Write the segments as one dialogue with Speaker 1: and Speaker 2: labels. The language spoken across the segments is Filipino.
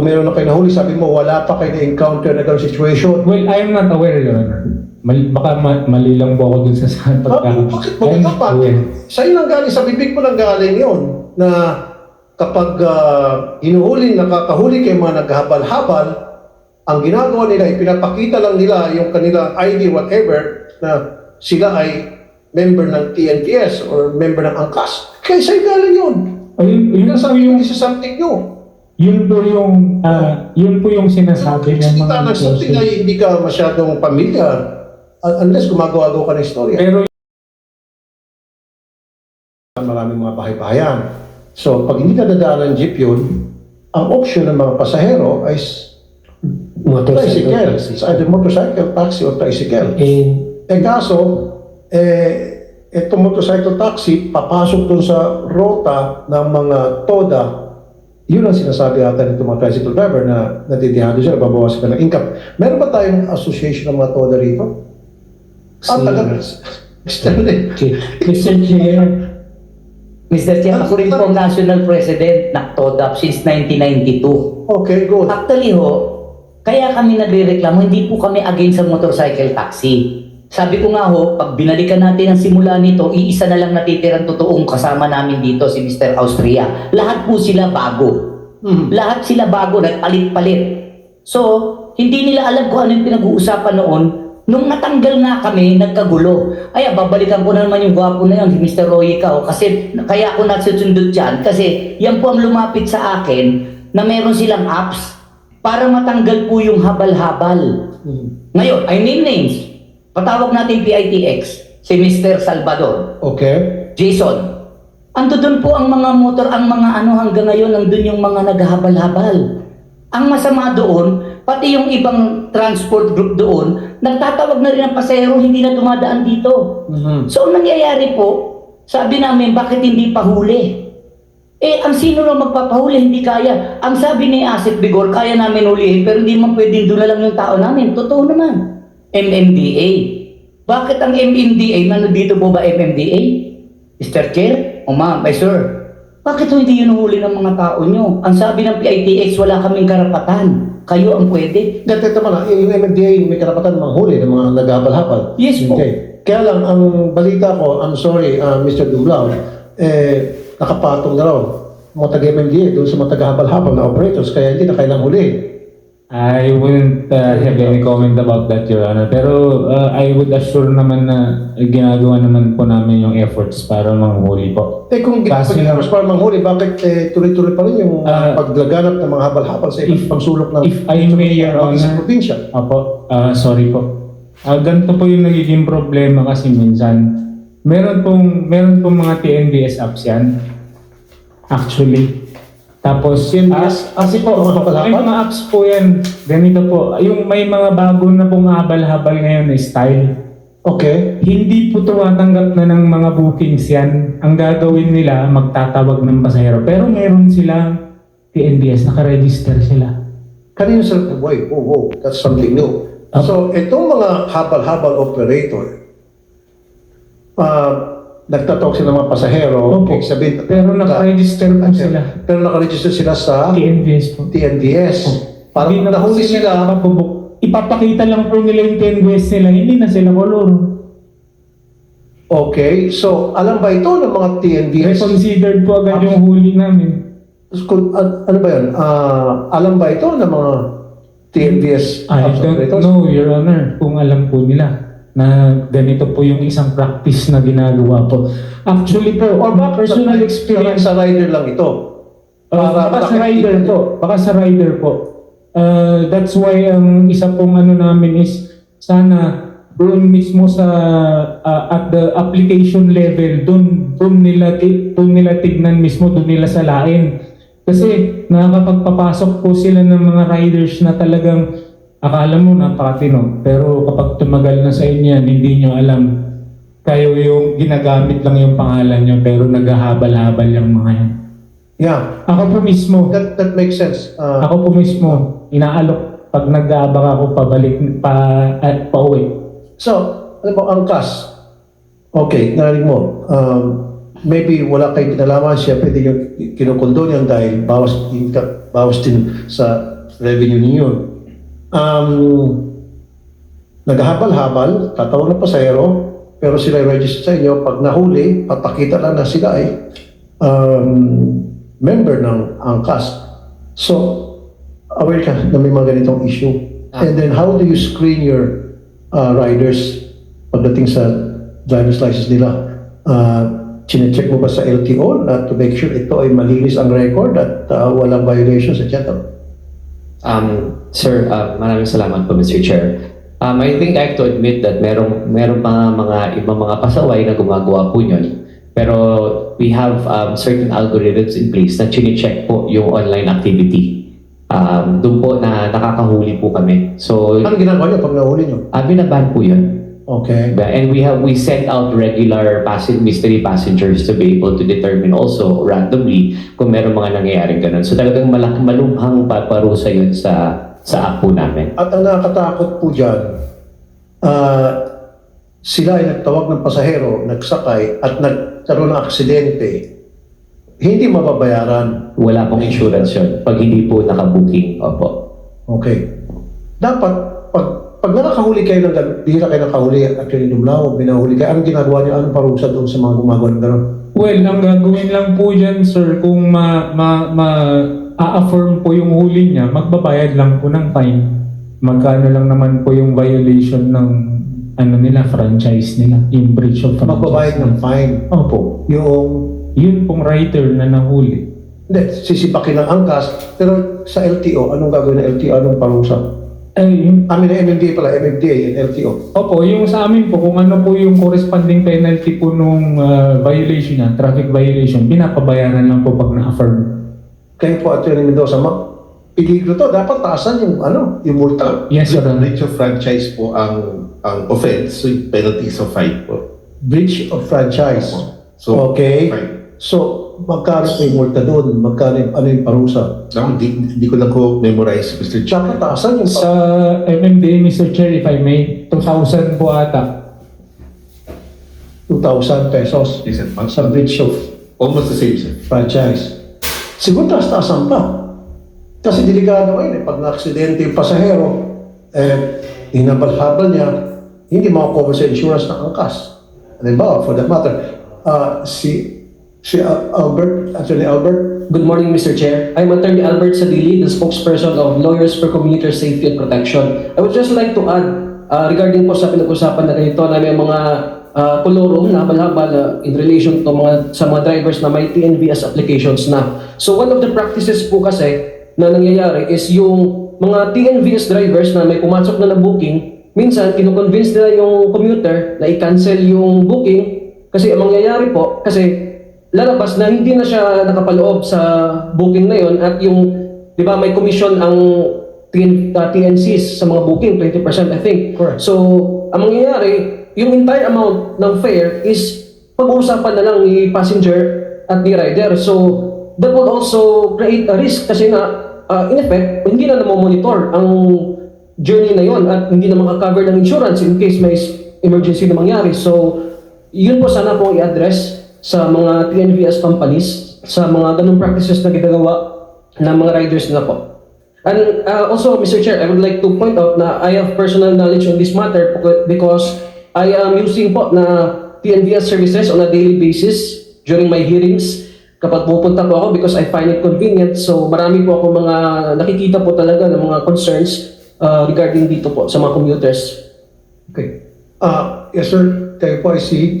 Speaker 1: meron na kayo nahuli, sabi mo, wala pa kayo na-encounter na gano'ng situation.
Speaker 2: Well, I'm not aware, Your Honor. Mali, baka ma- mali lang po ako dun sa sa pagka...
Speaker 1: Ah, bakit mo
Speaker 2: I'm
Speaker 1: dapat?
Speaker 2: aware.
Speaker 1: Sa'yo nang galing, sa bibig mo nang galing yon na kapag uh, hinuhuli, nakakahuli kayo mga naghabal-habal, ang ginagawa nila, ipinapakita lang nila yung kanilang ID, whatever, na sila ay member ng TNTS or member ng ANCAS. Kaya sa'yo galing yun.
Speaker 2: Ayun, yun,
Speaker 1: Yun
Speaker 2: po
Speaker 1: sabi
Speaker 2: yung,
Speaker 1: yung this is something new.
Speaker 2: Yun po yung, ah, yun po yung sinasabi ng mga...
Speaker 1: Kita ng something na hindi ka masyadong pamilyar uh, unless gumagawa-gawa ka ng istorya.
Speaker 2: Pero
Speaker 1: maraming mga bahay-bahayan. So, pag hindi ka dadaan ng jeep yun, ang option ng mga pasahero ay s- tricycle. It's either motorcycle, taxi, or tricycle.
Speaker 3: And
Speaker 1: Eh kaso, eh, itong motorcycle taxi, papasok dun sa rota ng mga TODA, yun ang sinasabi ata nito mga tricycle driver na natitihado siya, babawasan ka ng income. Meron ba tayong association ng mga TODA rito? Ah, taga, Stanley.
Speaker 3: Mr. Chair, Mr. Chair, ako rin po National President ng TODAP since 1992.
Speaker 1: Okay, good.
Speaker 3: Actually ho, kaya kami nagrereklamo, hindi po kami against sa motorcycle taxi. Sabi ko nga ho, pag binalikan natin ang simula nito, iisa na lang natitirang totoong kasama namin dito, si Mr. Austria. Lahat po sila bago.
Speaker 1: Hmm.
Speaker 3: Lahat sila bago, nagpalit-palit. So, hindi nila alam kung ano yung pinag-uusapan noon. Nung natanggal nga kami, nagkagulo. Ay, babalikan ko na naman yung gwapo na si Mr. Roy Ikaw. Kasi, kaya ako nasusundot dyan. Kasi, yan po ang lumapit sa akin na meron silang apps para matanggal po yung habal-habal.
Speaker 1: Hmm.
Speaker 3: Ngayon, I name names. Patawag natin PITX, si Mr. Salvador.
Speaker 1: Okay.
Speaker 3: Jason, ando doon po ang mga motor, ang mga ano hanggang ngayon, nandun yung mga naghahabal-habal. Ang masama doon, pati yung ibang transport group doon, nagtatawag na rin ang pasahero, hindi na dumadaan dito.
Speaker 1: Mhm.
Speaker 3: So, ang nangyayari po, sabi namin, bakit hindi pa huli? Eh, ang sino na magpapahuli, hindi kaya. Ang sabi ni Asif Bigor, kaya namin hulihin, pero hindi man pwedeng doon na lang yung tao namin. Totoo naman. MMDA. Bakit ang MMDA, ano dito po ba MMDA? Mr. Chair? O ma'am, ay sir. Bakit hindi yun huli ng mga tao nyo? Ang sabi ng PITX, wala kaming karapatan. Kayo ang pwede.
Speaker 1: Dati tama na, yung MMDA may karapatan manghuli ng mga naghabal-habal.
Speaker 3: Yes po.
Speaker 1: Okay. Kaya lang, ang balita ko, I'm sorry, uh, Mr. Dublao, eh, nakapatong na raw mga taga-MMDA doon sa mga taga-habal-habal na operators, kaya hindi na kailang huli.
Speaker 2: I wouldn't uh, have any comment about that, Your Honor. Pero uh, I would assure naman na ginagawa naman po namin yung efforts para manghuli po.
Speaker 1: Eh kung
Speaker 2: Kasi
Speaker 1: ginagawa para manghuli, bakit eh, tuloy-tuloy pa rin yung
Speaker 2: Ah,
Speaker 1: paglaganap ng mga habal-habal sa
Speaker 2: if-
Speaker 1: pangsulok ng
Speaker 2: if I may, Your
Speaker 1: sa
Speaker 2: Honor.
Speaker 1: probinsya?
Speaker 2: Apo, ah, sorry po. Ah, ganito po yung nagiging problema kasi minsan. Meron pong, meron pong mga TNBS apps yan. Actually. Tapos,
Speaker 1: TNBS,
Speaker 2: ah, kasi po,
Speaker 1: mga habal-habal?
Speaker 2: may mga apps po yan. Ganito po. Yung may mga bago na pong habal-habal ngayon na style.
Speaker 1: Okay.
Speaker 2: Hindi po tumatanggap na ng mga bookings yan. Ang gagawin nila, magtatawag ng pasahero. Pero meron silang TNBS, nakaregister sila.
Speaker 1: Kanino sa... Wait, whoa, whoa, that's something new.
Speaker 2: Ah.
Speaker 1: So, itong mga habal-habal operator, uh, nagtatalk sila ng mga pasahero,
Speaker 2: Opo.
Speaker 1: ibig sabihin,
Speaker 2: Pero nakaregister po sila.
Speaker 1: Pero nakaregister sila sa
Speaker 2: TNBS po.
Speaker 1: TNDS. Parang
Speaker 2: Hindi na
Speaker 1: nahuli
Speaker 2: po
Speaker 1: sila.
Speaker 2: nakapabuk. Ipapakita lang po nila yung 10 West nila, hindi na sila kolor.
Speaker 1: Okay, so alam ba ito ng mga TNDS?
Speaker 2: Considered po agad yung huli namin.
Speaker 1: Kung- an- ano ba yan? Ah, alam ba ito ng mga TNDS
Speaker 2: I
Speaker 1: apps
Speaker 2: don't
Speaker 1: operators?
Speaker 2: know, Your Honor, kung alam po nila na ganito po yung isang practice na ginagawa po. Actually po,
Speaker 1: Or baka
Speaker 2: personal experience,
Speaker 1: Sa rider lang ito.
Speaker 2: uh,
Speaker 1: Para
Speaker 2: baka sa rider po, baka sa rider po. Uh, that's why ang isa pong ano namin is sana doon mismo sa uh, at the application level doon doon nila doon nila tignan mismo doon nila salain kasi nakakapagpapasok po sila ng mga riders na talagang akala mo napakatino pero kapag tumagal na sa inyo yan hindi nyo alam kayo yung ginagamit lang yung pangalan nyo pero naghahabal-habal yung mga yan
Speaker 1: Yeah,
Speaker 2: ako po mismo
Speaker 1: that, that makes sense. Ah,
Speaker 2: ako po mismo, inaalok pag nag-aabak ako pabalik pa at pauwi.
Speaker 1: So, ano po, angkas. Okay, narinig mo. Um, maybe wala kayong kinalaman, siyempre din yung kinukundo niyan dahil bawas, income, bawas din sa revenue ninyo. Um, naghahabal-habal, tatawag ng pasahero, pero sila register sa inyo, pag nahuli, papakita lang na sila ay um, member ng angkas. So, aware ka na may mga ganitong issue. And then, how do you screen your uh, riders pagdating sa driver's license nila? Uh, chinecheck mo ba sa LTO na to make sure ito ay malinis ang record at uh, walang violations, etc.?
Speaker 4: Um, sir, uh, maraming salamat po, Mr. Chair. Um, I think I have to admit that merong, meron pa nga mga ibang mga pasaway na gumagawa po yun. Pero we have um, certain algorithms in place na chine-check po yung online activity. Um, doon po na nakakahuli po kami. So,
Speaker 1: Ano ginagawa niyo pag nahuli niyo?
Speaker 4: uh, binaban po yun.
Speaker 1: Okay.
Speaker 4: And we have we sent out regular passen mystery passengers to be able to determine also randomly kung meron mga nangyayaring ganun. So talagang malak malumhang paparusa yun sa sa app po namin.
Speaker 1: At ang nakakatakot po dyan, ah, sila ay nagtawag ng pasahero, nagsakay, at nagkaroon ng aksidente, hindi mababayaran.
Speaker 4: Wala pong insurance yun pag hindi po nakabooking. Opo.
Speaker 1: Okay. Dapat, pag, nakakahuli kayo ng gano'n, bihira kayo nakahuli at kayo dumlaw, binahuli kayo, anong ginagawa niyo? Anong parusa doon sa mga gumagawa ng gano'n?
Speaker 2: Well, ang gagawin lang po dyan, sir, kung ma, ma, ma, a-affirm po yung huli niya, magbabayad lang po ng fine. Magkano lang naman po yung violation ng ano nila, franchise nila, yung breach of franchise.
Speaker 1: Magbabayad ng fine.
Speaker 2: Opo.
Speaker 1: Yung,
Speaker 2: Yun pong writer na nahuli.
Speaker 1: hindi, sisipakin ng angkas, pero sa LTO, anong gagawin ng LTO? Anong parusa?
Speaker 2: Ay, yung
Speaker 1: Amin na MMDA pala, MMDA, and LTO.
Speaker 2: Opo, yung sa amin po, kung ano po yung corresponding penalty po nung ah, violation niya, traffic violation, pinapabayaran lang po pag na-affirm.
Speaker 1: Kayo po, Atty. Mendoza, ma- peligro to. Dapat taasan yung, ano, yung multa.
Speaker 2: Yes, sir.
Speaker 5: breach of franchise po ang ang offense, so yung penalty is of fine po.
Speaker 1: Breach of franchise.
Speaker 5: So,
Speaker 1: Okay.
Speaker 5: fine.
Speaker 1: So, magkano yung multa doon? Magkano yung, ano yung parusa?
Speaker 5: Ako, hindi, hindi ko lang ko memorize, Mr. Chair.
Speaker 1: Dapat taasan yung
Speaker 2: Sa MMDA, Mr. Chair, if I may, 2,000 po ata.
Speaker 1: 2,000 pesos
Speaker 5: Yes, sir.
Speaker 1: sa breach of
Speaker 5: Almost the same, sir.
Speaker 1: franchise. Siguro taas-taasan pa. Kasi delikado ngayon eh. Pag na-aksidente yung pasahero, eh, hinabal-habal niya, hindi makakover sa insurance ng angkas. Halimbawa, for that matter, ah, si, si Al- Albert, Attorney Albert,
Speaker 6: Good morning, Mr. Chair. I'm Attorney Albert Sadili, the spokesperson of Lawyers for Commuter Safety and Protection. I would just like to add, uh, regarding po sa pinag-usapan na ganito, na may mga uh, kolorong na habal-habal uh, in relation to mga, sa mga drivers na may TNVS applications na. So one of the practices po kasi na nangyayari is yung mga TNVS drivers na may pumasok na na booking, minsan kinukonvince nila yung commuter na i-cancel yung booking kasi ang mangyayari po, kasi lalabas na hindi na siya nakapaloob sa booking na yon at yung, di ba, may commission ang TN, uh, TNCs sa mga booking, 20% I think.
Speaker 1: Correct.
Speaker 6: So, ang mangyayari, yung entire amount ng fare is pag-uusapan na lang ni passenger at ni rider. So, that will also create a risk kasi na, uh, in effect, hindi na namomonitor ang journey na yon at hindi na makakover ng insurance in case may emergency na mangyari. So, yun po sana po i-address sa mga TNVS companies, sa mga ganung practices na ginagawa ng mga riders nila po. And uh, also, Mr. Chair, I would like to point out na I have personal knowledge on this matter because I am using po na TNVS services on a daily basis during my hearings kapag pupunta po ako because I find it convenient. So marami po ako mga nakikita po talaga ng mga concerns uh, regarding dito po sa mga commuters.
Speaker 1: okay. Ah, yes sir, kayo po ay si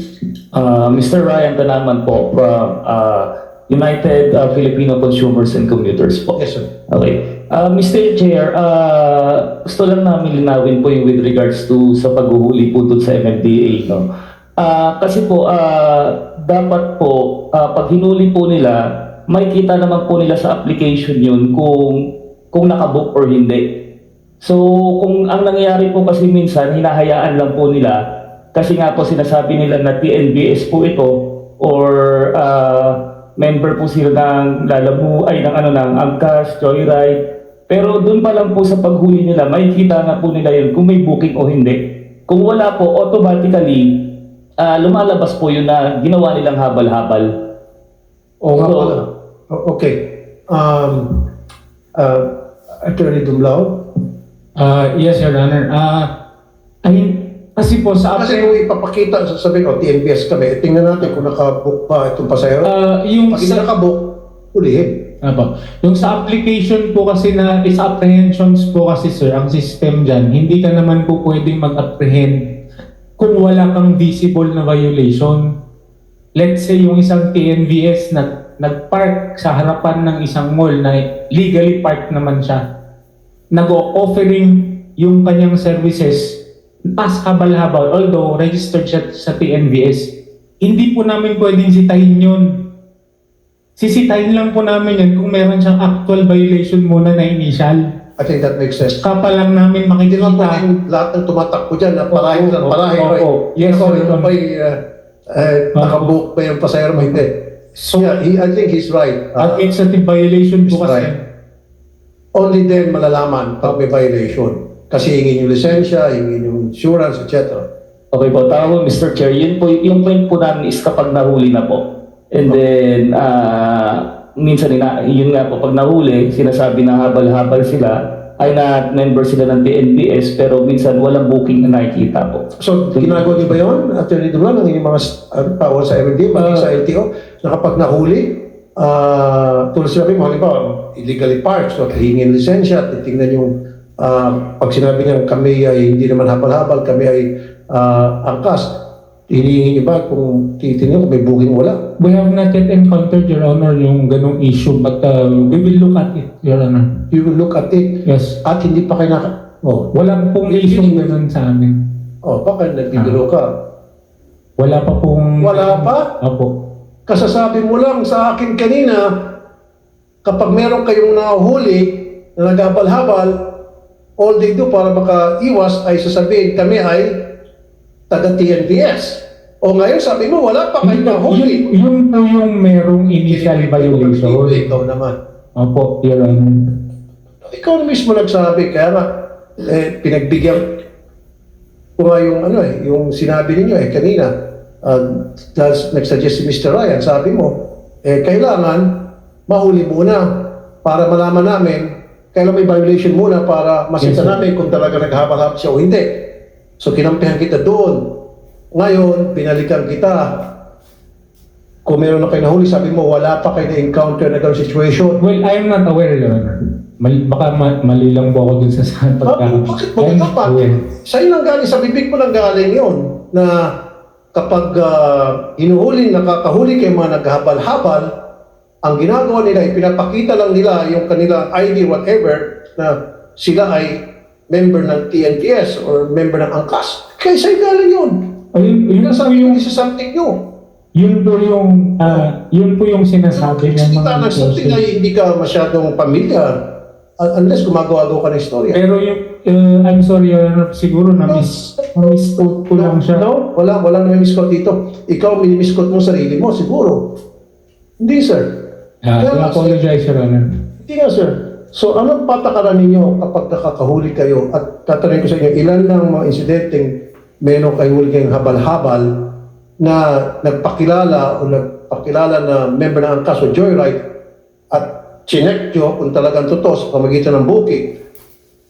Speaker 7: Uh, Mr. Ryan Tanaman po from uh, United uh, Filipino Consumers and Commuters po.
Speaker 1: Yes sir.
Speaker 7: Okay. Uh, Mr. Chair, uh, gusto lang namin linawin po yung with regards to sa paghuhuli po dun sa MMDA. No? Uh, kasi po, uh, dapat po, uh, pag hinuli po nila, may kita naman po nila sa application yun kung, kung nakabook or hindi. So, kung ang nangyayari po kasi minsan, hinahayaan lang po nila kasi nga po sinasabi nila na TNBS po ito or uh, member po sila ng lalamu ay ng ano ng Angkas, Joyride. Pero doon pa lang po sa paghuli nila, makikita na po nila yun kung may booking o hindi. Kung wala po, automatically ah, lumalabas po yun na ginawa nilang habal-habal.
Speaker 1: Oo nga
Speaker 7: So-
Speaker 1: pala. Okay. Um, uh, Attorney Dumlao?
Speaker 2: Ah, yes, Your Honor. Ah, ay, kasi po sa
Speaker 1: Kasi kung ipapakita, sasabihin, o TNBS kami, eh, tingnan natin kung nakabook ba itong pasahero.
Speaker 2: Ah, yung
Speaker 1: Pag
Speaker 2: sa,
Speaker 1: nakabook, hulihin.
Speaker 2: Apo. Yung sa application po kasi na is apprehensions po kasi sir, ang system dyan, hindi ka naman po pwedeng mag-apprehend kung wala kang visible na violation. Let's say yung isang TNVS nag, nag-park sa harapan ng isang mall na legally parked naman siya. Nag-offering yung kanyang services as habal-habal, although registered siya sa TNVS. Hindi po namin pwedeng sitahin yun sisitahin lang po namin yan kung meron siyang actual violation muna na initial.
Speaker 1: I think that makes sense.
Speaker 2: Kapa lang namin
Speaker 1: Hindi
Speaker 2: makikita.
Speaker 1: naman pwedeng lahat ng tumatakbo dyan na parahe
Speaker 2: Opo,
Speaker 1: lang,
Speaker 2: opo,
Speaker 1: parahe.
Speaker 2: opo.
Speaker 1: right?
Speaker 2: Yes, sir.
Speaker 1: ito ba'y uh, uh, nakabook ba yung pasahero mo? Hindi.
Speaker 2: So,
Speaker 1: yeah, he, I think he's right. Uh,
Speaker 2: administrative violation po kasi.
Speaker 1: right. only then malalaman pag may violation. Kasi hingin yung lisensya, hingin yung insurance, etc.
Speaker 7: Okay po, tama po Mr. Chair. Yun po, yung point po namin is kapag nahuli na po. And then, ah, minsan ina, yun nga po, pag nahuli, sinasabi na habal-habal sila, ay na member sila ng TNBS, pero minsan walang booking na nakikita po.
Speaker 1: So, ginagawa niyo ba yun, Attorney Duran, ng inyong mga uh, tawag sa MMD, maging
Speaker 2: Ah.
Speaker 1: sa LTO, na kapag nahuli, ah tulad sinabi mo, halimbawa, illegally parked, so hingin lisensya, titingnan yung, ah, pag sinabi niya kami ay hindi naman habal-habal, kami ay ah, angkas, hinihingi niyo ba kung titingnan kung may booking wala?
Speaker 2: We have not yet encountered, Your Honor, yung ganong issue, but uh, we will look at it, Your Honor.
Speaker 1: You will look at it,
Speaker 2: Yes.
Speaker 1: at hindi pa kayo naka... Oh,
Speaker 2: Wala pong issue ganun sa amin.
Speaker 1: oh baka nagbibiro ka.
Speaker 2: Wala pa pong...
Speaker 1: Wala pa?
Speaker 2: Opo.
Speaker 1: Kasasabi mo lang sa akin kanina, kapag meron kayong nahuli na naghabal-habal, all they do para makaiwas ay sasabihin kami ay taga TNVS. O ngayon sabi mo, wala pa kayong nahuli.
Speaker 2: Yun, yun po yung merong initial violation.
Speaker 1: Ikaw naman.
Speaker 2: Opo, Your Honor.
Speaker 1: Ikaw na mismo nagsabi, kaya nga, eh, pinagbigyan ko nga yung, ano eh, yung sinabi ninyo eh, kanina, uh, dahil nagsuggest si Mr. Ryan, sabi mo, eh, kailangan mahuli muna para malaman namin, kailan may violation muna para
Speaker 2: Yes,
Speaker 1: masita
Speaker 2: sir.
Speaker 1: namin kung talaga naghahabal siya o hindi. So, kinampihan kita doon. Ngayon, binalikan kita. Kung meron na kayo nahuli, sabi mo, wala pa kayo na-encounter na gano'ng situation.
Speaker 2: Well, I am not aware, Your Honor. Mali, baka ma- mali lang po ako dun sa sa pagka...
Speaker 1: Ah, bakit mo
Speaker 2: I'm
Speaker 1: dapat?
Speaker 2: aware.
Speaker 1: Sa'yo galing, sa bibig mo nang galing yun, na kapag uh, hinuhuli, nakakahuli kayo mga naghabal-habal, ang ginagawa nila, ipinapakita lang nila yung kanilang ID, whatever, na sila ay member ng TNTS or member ng ANCAS. Kaya sa'yo galing yun.
Speaker 2: Ayun, yun, po
Speaker 1: sabi
Speaker 2: yung,
Speaker 1: isa something nyo.
Speaker 2: yun po yung, ah, yun po yung sinasabi ng mga...
Speaker 1: Kita ng something na hindi ka masyadong pamilyar uh, unless gumagawa-gawa ka ng istorya.
Speaker 2: Pero yung, uh, I'm sorry, Honor, siguro na miss, miss-quote ko lang siya.
Speaker 1: No, wala, wala na misquote dito. Ikaw, minimiskot mo sarili mo, siguro. Hindi, sir.
Speaker 2: Ah, I
Speaker 1: Kaya nga,
Speaker 2: apologize, Your Honor.
Speaker 1: Hindi nga, sir. So, anong patakaran ninyo kapag nakakahuli kayo? At tatanungin ko sa inyo, ilan ng mga insidenteng meron kayo huli kayong habal-habal na nagpakilala o nagpakilala na member ng angkas o joyride at chinek nyo kung talagang totoo sa pamagitan ng booking.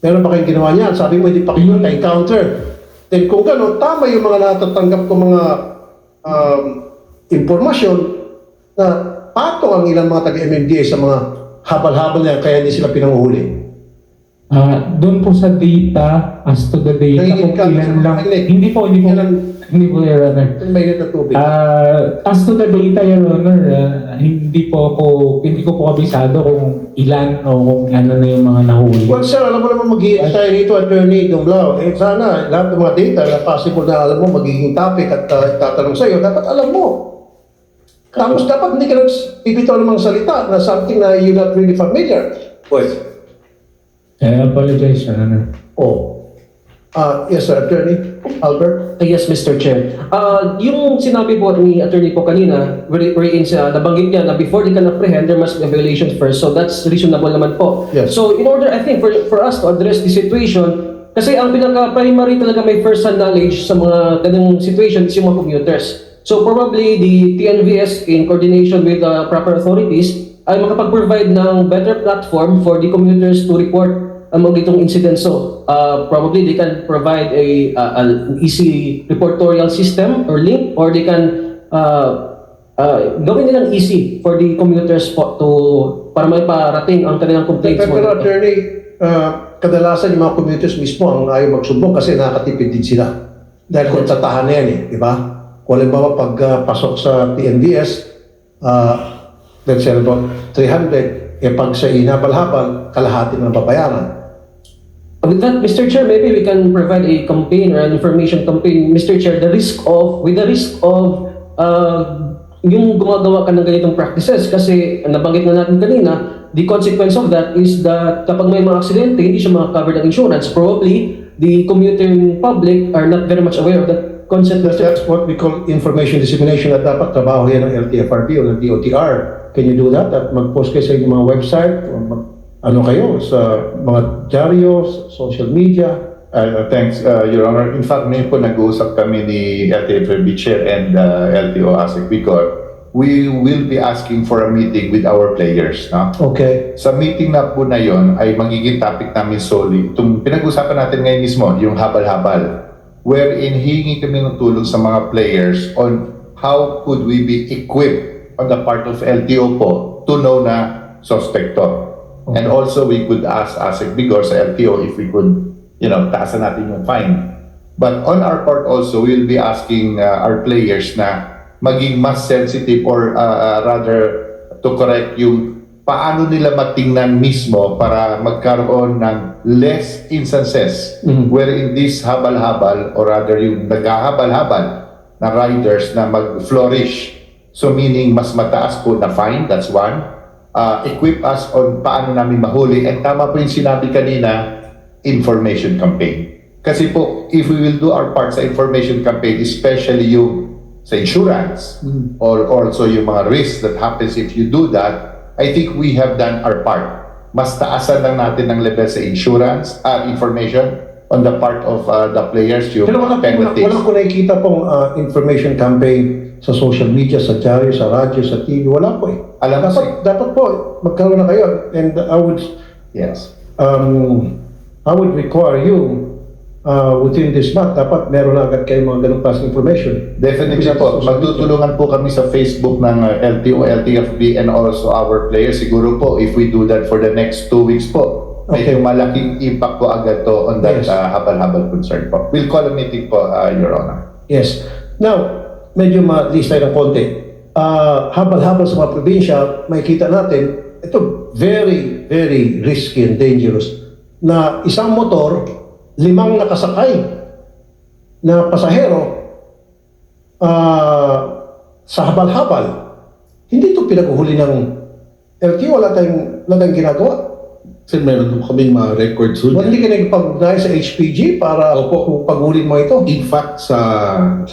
Speaker 1: Meron pa kayong ginawa niyan? Sabi mo, hindi pa kayo na-encounter. Then kung gano'n, tama yung mga natatanggap ko mga um, impormasyon na patong ang ilang mga taga-MMDA sa mga habal-habal na yan, kaya hindi sila pinanguhuli.
Speaker 2: Ah, doon po sa data, as to the data,
Speaker 1: Nangingin
Speaker 2: kung
Speaker 1: ka,
Speaker 2: ilan lang.
Speaker 1: Nangingin.
Speaker 2: Hindi po, hindi po.
Speaker 1: Ang-
Speaker 2: Hindi po, Your Honor.
Speaker 1: May na tubig.
Speaker 2: Ah, as to the data, Your Honor, ah, hindi po ako, hindi ko po kabisado kung ilan o kung ano na yung mga nahuli.
Speaker 1: well, sir, alam mo naman mag-iit tayo rito at Attorney Dumblao. Eh, sana lahat ng mga data na possible na alam mo magiging topic at uh, tatanong sa'yo, dapat alam mo. Tapos dapat hindi ka nagbibitaw ng mga salita na something na you're not really familiar with.
Speaker 2: I apologize, Your Honor.
Speaker 1: Oh. Ah, yes, sir, Attorney Albert.
Speaker 6: Uh, Yes, Mr. Chair. Uh, yung sinabi po ni attorney po kanina, where- wherein siya, nabanggit niya na before they can apprehend, there must be a violation first. So that's reasonable naman po.
Speaker 1: Yes.
Speaker 6: So in order, I think, for, for us to address the situation, kasi ang pinaka-primary talaga may first-hand knowledge sa mga ganung situation is yung mga commuters. So probably the TNVS in coordination with the proper authorities ay makapag-provide ng better platform for the commuters to report ang mga itong incidents. So uh, probably they can provide a, a- an easy reportorial system or link or they can uh, uh, gawin nilang easy for the commuters po to para may parating ang kanilang complaints.
Speaker 1: Pero, pero
Speaker 6: mo.
Speaker 1: attorney, ah, kadalasan yung mga commuters mismo ang ayaw magsumbong kasi nakakatipid din sila. Dahil kung tatahan na yan eh, di ba? Kung halimbawa pag ah, pasok sa TNVS, uh, let's say about 300, eh pag sa inabal-habal, kalahati ng babayaran.
Speaker 6: With that, Mr. Chair, maybe we can provide a campaign or an information campaign, Mr. Chair, the risk of, with the risk of uh, yung gumagawa ka ng ganitong practices kasi nabanggit na natin kanina, the consequence of that is that kapag may mga aksidente, hindi siya makakover ng insurance. Probably, the commuting public are not very much aware of that concept,
Speaker 1: That's, that's what we call information dissemination at dapat trabaho yan ng LTFRB o ng DOTR. Can you do that? At mag-post kayo sa inyong mga website, o mag, ano kayo, sa mga dyaryo, social media.
Speaker 8: Uh, thanks, uh, Your Honor. In fact, ngayon po nag-uusap kami ni LTFRB Chair and uh, LTO ASIC Bicol. We will be asking for a meeting with our players. No?
Speaker 1: Okay.
Speaker 8: Sa meeting na po na yon ay magiging topic namin solely. Itong pinag-usapan natin ngayon mismo, yung habal-habal. Wherein hihingi kami ng tulong sa mga players on how could we be equipped on the part of LTO po to know na suspect to. And also we could ask ASIC Bigor sa LTO if we could, you know, taasan natin yung fine. But on our part also, we'll be asking uh, our players na maging mas sensitive or uh, uh, rather to correct yung paano nila matingnan mismo para magkaroon ng less instances wherein this habal-habal or rather yung naghahabal-habal na riders na mag-flourish. So meaning mas mataas po na fine, that's one. Uh, equip us on paano namin mahuli. And tama po yung sinabi kanina, information campaign. Kasi po, if we will do our part sa information campaign, especially yung sa insurance or also yung mga risks that happens if you do that, I think we have done our part. Mas taasan lang natin ng level sa insurance, uh, information on the part of uh, the players, yung
Speaker 1: Pero wala, wala,
Speaker 8: penalties.
Speaker 1: wala ko nakikita pong ah, information campaign sa social media, sa dyaryo, sa radyo, sa TV. Wala po eh.
Speaker 8: Alam
Speaker 1: dapat, dapat po, magkaroon na kayo. And I would,
Speaker 8: Yes.
Speaker 1: um, I would require you uh, within this month, dapat meron na agad kayo mga ganong klaseng information.
Speaker 8: Definitely po. Magtutulungan po kami sa Facebook ng uh, LTO, LTFB, and also our players. Siguro po, if we do that for the next two weeks po, medyo
Speaker 1: Okay.
Speaker 8: malaking impact po agad to on that
Speaker 1: Yes.
Speaker 8: uh, habal-habal concern po. We'll call a meeting po, uh, Your Honor.
Speaker 1: Yes. Now, medyo ma-list tayo ng konti. Ah, habal-habal sa mga probinsya, makikita natin, ito very, very risky and dangerous na isang motor, limang nakasakay na pasahero ah, sa habal-habal. Hindi ito pinaguhuli ng LTO, wala tayong, wala tayong ginagawa.
Speaker 5: Kasi meron kaming mga records
Speaker 1: Wala hindi ka nagpag sa HPG para
Speaker 5: Opo.
Speaker 1: paghuli mo ito.
Speaker 5: In fact, sa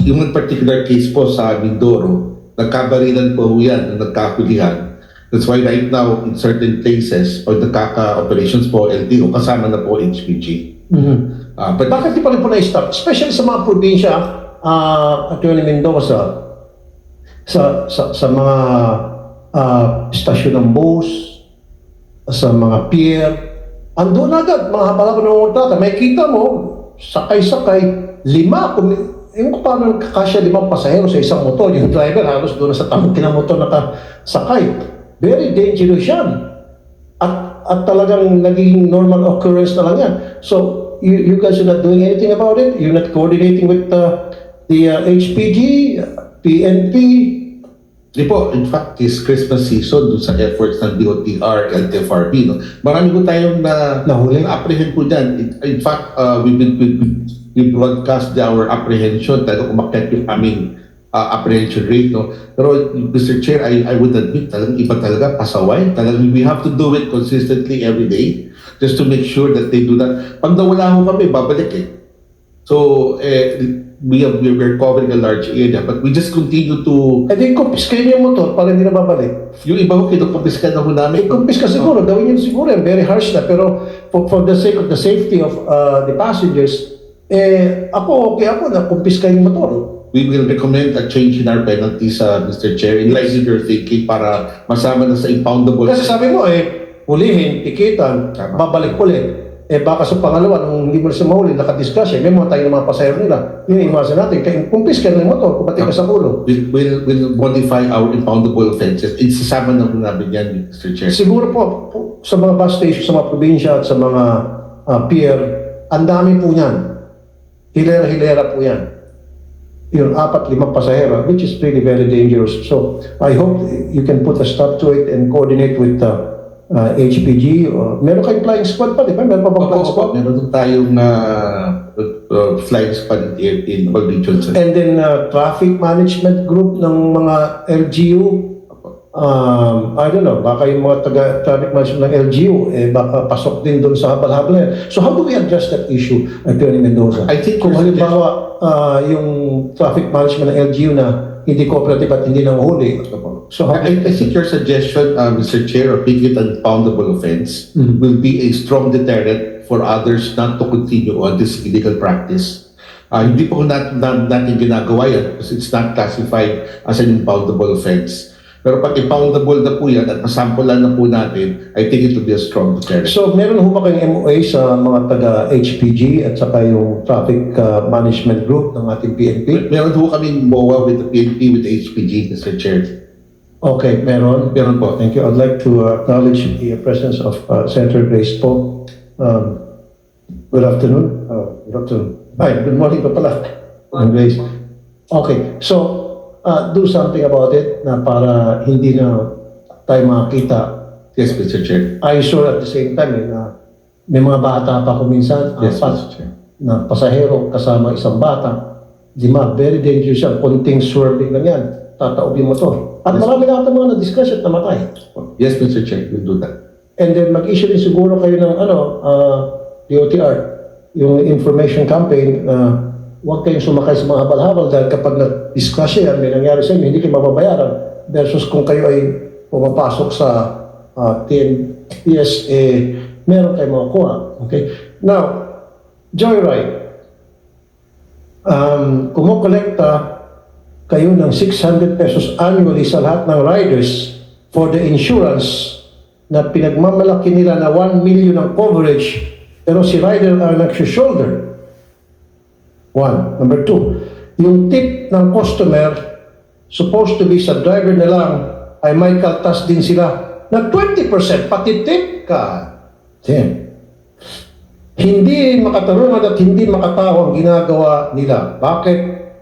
Speaker 5: yung particular case po sa Mindoro, nagkabarilan po yan, nagkakulihan. That's why right now, in certain places, pag nagkaka-operations po LTO, kasama na po HPG. Ah, but
Speaker 1: Bakit di pa rin po na-stop? Especially sa mga probinsya, uh, Attorney Mendoza, sa, sa, sa mga ah, stasyon ng bus, sa mga pier, andun agad, mga habalaban ng kontrata. May kita mo, sakay-sakay, lima, kung, yung kung paano kakasya limang pasahero sa isang motor, yung driver halos doon sa tangke ng motor nakasakay. Very dangerous yan at at talagang naging normal occurrence na lang yan. So, you, you guys are not doing anything about it? You're not coordinating with uh, the uh, HPG, uh, PNP?
Speaker 5: Di po, in fact, is Christmas season dun sa efforts ng DOTR, LTFRB. No? Marami po tayong na,
Speaker 1: Nahuli.
Speaker 5: na-apprehend po dyan. In, in fact, uh, we've been, we, we broadcast our apprehension, talagang umakyat yung aming uh, apprehension rate. No? Pero, Mr. Chair, I, I would admit, talagang iba talaga, pasaway. Talagang we have to do it consistently every day just to make sure that they do that. Pag nawala ho kami, babalik eh. So, eh, we have we are covering a large area, but we just continue to
Speaker 1: E di confiscate niyo yung motor para hindi na babalik.
Speaker 5: yung iba ko kinukumpiska na ho
Speaker 1: Eh,
Speaker 5: namin.
Speaker 1: confisca siguro, gawin yun siguro, yan, very harsh na, pero for, for the sake of the safety of uh, the passengers, eh, ako, okay ako na kumpiska yung motor.
Speaker 5: We will recommend a change in our penalties, uh, Mr. Chair, in line with your thinking para masama na sa impoundable.
Speaker 1: Kasi sabi mo, eh, hulihin, tikitan, babalik ulit. Eh, baka sa pangalawa, nung hindi mo na siya mahuli, nakadiscuss eh, may mga tayo ng mga pasahero nila. Yun, iwasan natin. Kaya kumpiska na yung motor, kumating ka sa ulo.
Speaker 5: We'll, we'll, we'll modify our impoundable offenses. Isasama na ho namin yan, Mr. Chair.
Speaker 1: Siguro po, po, sa mga bus station, sa mga probinsya at sa mga ah, pier, ang dami po niyan. Hilera-hilera po yan. Yun, apat, limang pasahero, which is really very dangerous. So, I hope you can put a stop to it and coordinate with the uh, HPG. Or, meron kayong flying squad pa, di ba? Meron pa ba
Speaker 5: Opo,
Speaker 1: flying squad?
Speaker 5: meron tayong uh, uh, flying squad in, in all regions.
Speaker 1: And then, uh, traffic management group ng mga LGU. Um, I don't know, baka yung mga taga traffic management ng LGU, eh, baka pasok din doon sa habal-habal yan. So how do we address that issue, Attorney Mendoza?
Speaker 5: I think
Speaker 1: Kung halimbawa, uh, yung traffic management ng LGU na hindi cooperative at hindi nanguhuli. So how
Speaker 5: I, I think your suggestion, uh, Mr. Chair, of making it an impoundable offense
Speaker 1: Mhm.
Speaker 5: will be a strong deterrent for others not to continue on this illegal practice. Uh, hindi po natin, na, natin ginagawa yan because it's not classified as an impoundable offense. Pero pag impoundable na po yan at masampulan na po natin, I think it will be a strong deterrent.
Speaker 1: So, meron ho ba kayong MOA sa mga taga-HPG at saka yung traffic uh, management group ng ating PNP?
Speaker 5: Meron po kaming MOA with the PNP, with the HPG, Mr. Chair.
Speaker 1: Okay, meron.
Speaker 5: Meron po.
Speaker 1: Thank you. I'd like to uh, acknowledge the presence of uh, Senator Grace Poe. Um, good afternoon. Uh, good afternoon. Ay, good morning pa pala. Ma'am Grace. Okay, so uh, do something about it na para hindi na tayo makakita.
Speaker 5: Yes, Mr. Chair.
Speaker 1: I sure at the same time eh, na may mga bata pa kung minsan,
Speaker 5: Yes,
Speaker 1: apat
Speaker 5: Mr. Chair.
Speaker 1: na pasahero kasama isang bata. Lima, very dangerous yan. Konting swerving lang yan. Tataob yung motor. At
Speaker 5: Yes.
Speaker 1: marami na ata mga na-discuss at namatay.
Speaker 5: Yes, Mr. Chair, we'll do that.
Speaker 1: And then mag-issue din siguro kayo ng ano, uh, DOTR, yung information campaign na huwag kayong sumakay sa mga habal-habal dahil kapag na-discuss yan, may nangyari sa inyo, hindi kayo mababayaran versus kung kayo ay pumapasok sa uh, TNPS, eh, meron kayong makukuha. Okay? Now, Joyride. Um, kumukolekta kayo ng 600 pesos annually sa lahat ng riders for the insurance na pinagmamalaki nila na 1 million ang coverage pero si rider ang nag-shoulder. One. Number two, yung tip ng customer supposed to be sa driver na lang ay may kaltas din sila na 20% pati tip ka. Damn. Hindi makatarungan at hindi makatao ang ginagawa nila. Bakit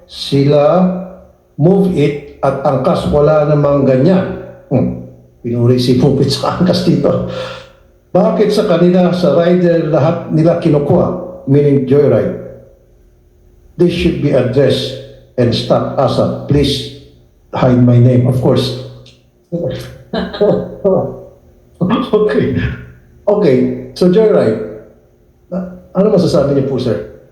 Speaker 1: sila move it at angkas wala namang ganyan? Hmm. Pinuri si Pupit sa angkas dito. Bakit sa kanila, sa rider, lahat nila kinukuha? Meaning joyride. This should be addressed and stop ASAP. Please hide my name, of course. okay. Okay, so joyride. Ano masasabi niyo po, sir?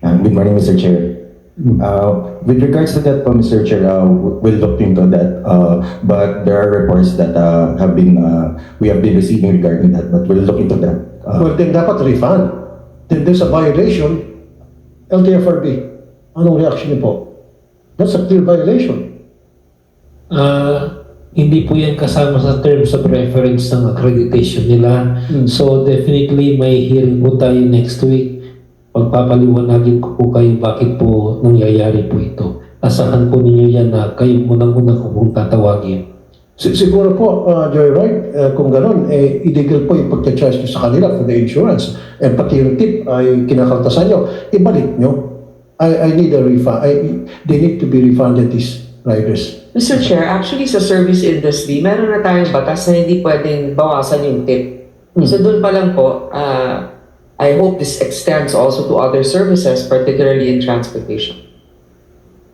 Speaker 9: Uh, Good morning, Mr. Chair. Uh, With regards to that po, Mr. Chair, uh, we'll look into that. Uh, But there are reports that uh, have been, uh, we have been receiving regarding that, but we'll look into that. Uh,
Speaker 1: Well, then dapat refund. Then there's a violation. LTFRB, anong reaction niyo po? That's a clear violation.
Speaker 10: Ah, hindi po yan kasama sa terms of reference ng accreditation nila.
Speaker 1: Hmm.
Speaker 10: So definitely may hearing po tayo next week. Pagpapaliwanagin ko po kayo bakit po nangyayari po ito. Asahan po ninyo yan na kayo munang-una ko pong tatawagin.
Speaker 1: Si- Siguro po, uh, Joyride, uh, kung gano'n, eh, illegal po yung pagka-charge nyo sa kanila for the insurance. And pati yung tip ay kinakaltasan nyo, ibalik nyo. I, I need a refund. I, they need to be refunded, these riders.
Speaker 11: Mr. Chair, actually sa service industry, meron na tayong batas na hindi pwedeng bawasan yung tip.
Speaker 1: Hmm.
Speaker 11: So doon pa lang po, uh, I hope this extends also to other services, particularly in transportation.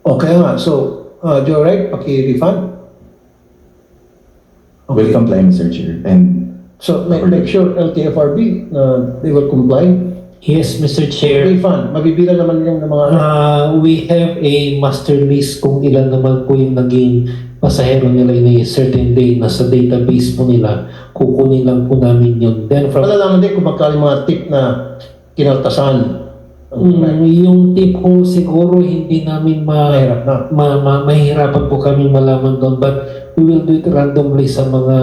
Speaker 1: Okay nga, so, uh, Joyride, paki-refund.
Speaker 9: We'll comply, Mr. Chair. And
Speaker 1: So, make, make sure LTFRB, uh, they will comply.
Speaker 10: Yes, Mr. Chair.
Speaker 1: refund? Mabibilang naman yung ng mga...
Speaker 10: Uh, we have a master list kung ilan naman po yung naging pasahero nila in a certain day na sa database po nila. Kukunin lang po namin yun. Then from
Speaker 1: Malalaman din kung magkano mga tip na kinaltasan.
Speaker 10: Mm, yung tip ko siguro hindi namin ma,
Speaker 1: Mahirap na.
Speaker 10: ma, ma mahihirapan po kami malaman doon but we will do it randomly sa mga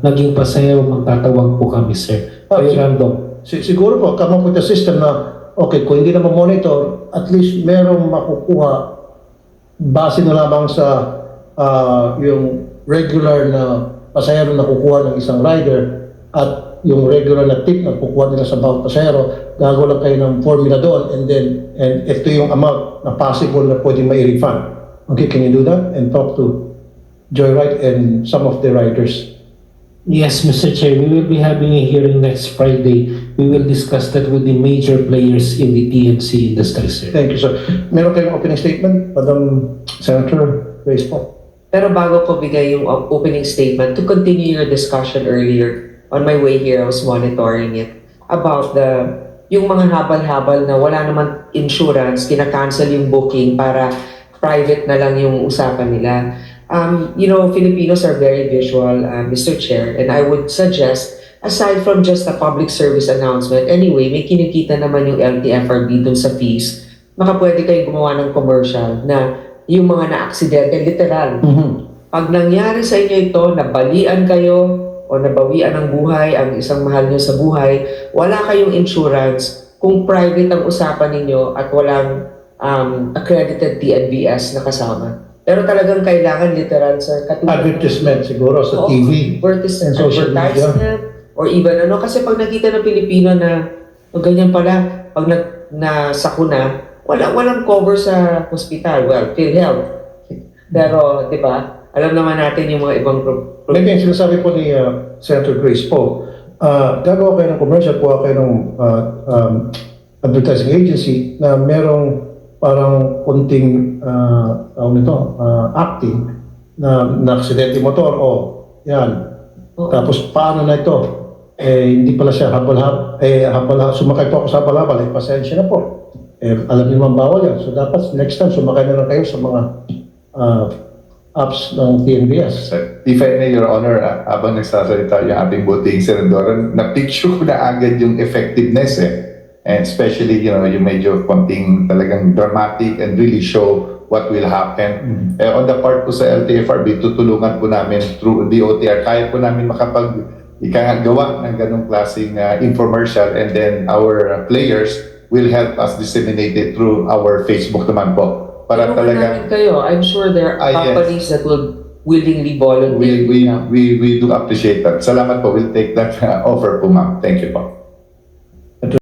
Speaker 10: naging pasahero magtatawag po kami sir.
Speaker 1: Ah,
Speaker 10: By
Speaker 1: si-
Speaker 10: random.
Speaker 1: Si- siguro po, come up with a system na, okay, kung hindi na monitor at least merong makukuha base na lamang sa ah, yung regular na pasahero na kukuha ng isang rider at yung regular na tip na kukuha nila sa bawat pasahero, gagawa lang kayo ng formula doon and then and ito yung amount na possible na pwede may refund. Okay, can you do that? And talk to Joyride and some of the riders.
Speaker 10: Yes, Mr. Chair, we will be having a hearing next Friday. We will discuss that with the major players in the TMC industry, sir.
Speaker 1: Thank you, sir. Meron kayong opening statement, Madam Senator po.
Speaker 11: Pero bago ko bigay yung op- opening statement, to continue your discussion earlier, on my way here, I was monitoring it, about the, yung mga habal-habal na wala naman insurance, kinakancel yung booking para private na lang yung usapan nila. Um, you know, Filipinos are very visual, uh, Mr. Chair, and I would suggest, aside from just a public service announcement, anyway, may kinikita naman yung LTFRB dun sa fees, baka pwede kayong gumawa ng commercial na yung mga na-aksidente, literal, pag nangyari sa inyo ito, nabalian kayo o nabawian ng buhay ang isang mahal nyo sa buhay, wala kayong insurance kung private ang usapan ninyo at walang um, accredited TNBS na kasama. Pero talagang kailangan literal sa katulad
Speaker 1: Advertisement siguro sa
Speaker 11: Oo,
Speaker 1: TV.
Speaker 11: advertisement,
Speaker 1: and social media.
Speaker 11: or even ano, kasi pag nakita ng Pilipino na o ganyan pala, pag na, nasakuna, wala, walang cover sa hospital. Well, PhilHealth. Pero, di ba, alam naman natin yung mga ibang pro- pro-
Speaker 1: Maybe sinasabi po ni uh, Senator Grace po, uh, gagawa kayo ng commercial, kuha kayo ng uh, um, advertising agency na merong parang kunting uh, tawag nito, uh, acting na na-aksidente motor o yan.
Speaker 11: Oo.
Speaker 1: Tapos paano na ito? Eh, hindi pala siya habal eh, habal sumakay po ako sa habal eh, pasensya na po. Eh, alam niyo man bawal yan. So dapat next time sumakay na lang kayo sa mga uh, apps ng TNBS.
Speaker 8: If I may, Your Honor, ah, habang nagsasalita yung ating buting senadora, na-picture ko na agad yung effectiveness eh. And especially, you know, yung medyo konting talagang dramatic and really show what will happen. Eh, on the part po sa LTFRB, tutulungan po namin through DOTR. Kaya po namin makapag ikagawa ng ganong klaseng ah, infomercial and then our ah, players will help us disseminate it through our Facebook naman po. Para
Speaker 11: Tulungan namin kayo. I'm sure there are
Speaker 8: Ah, yes.
Speaker 11: companies that will willingly volunteer.
Speaker 8: We, we, we, we do appreciate that. Salamat po. We'll take that offer po, ma'am. Thank you po.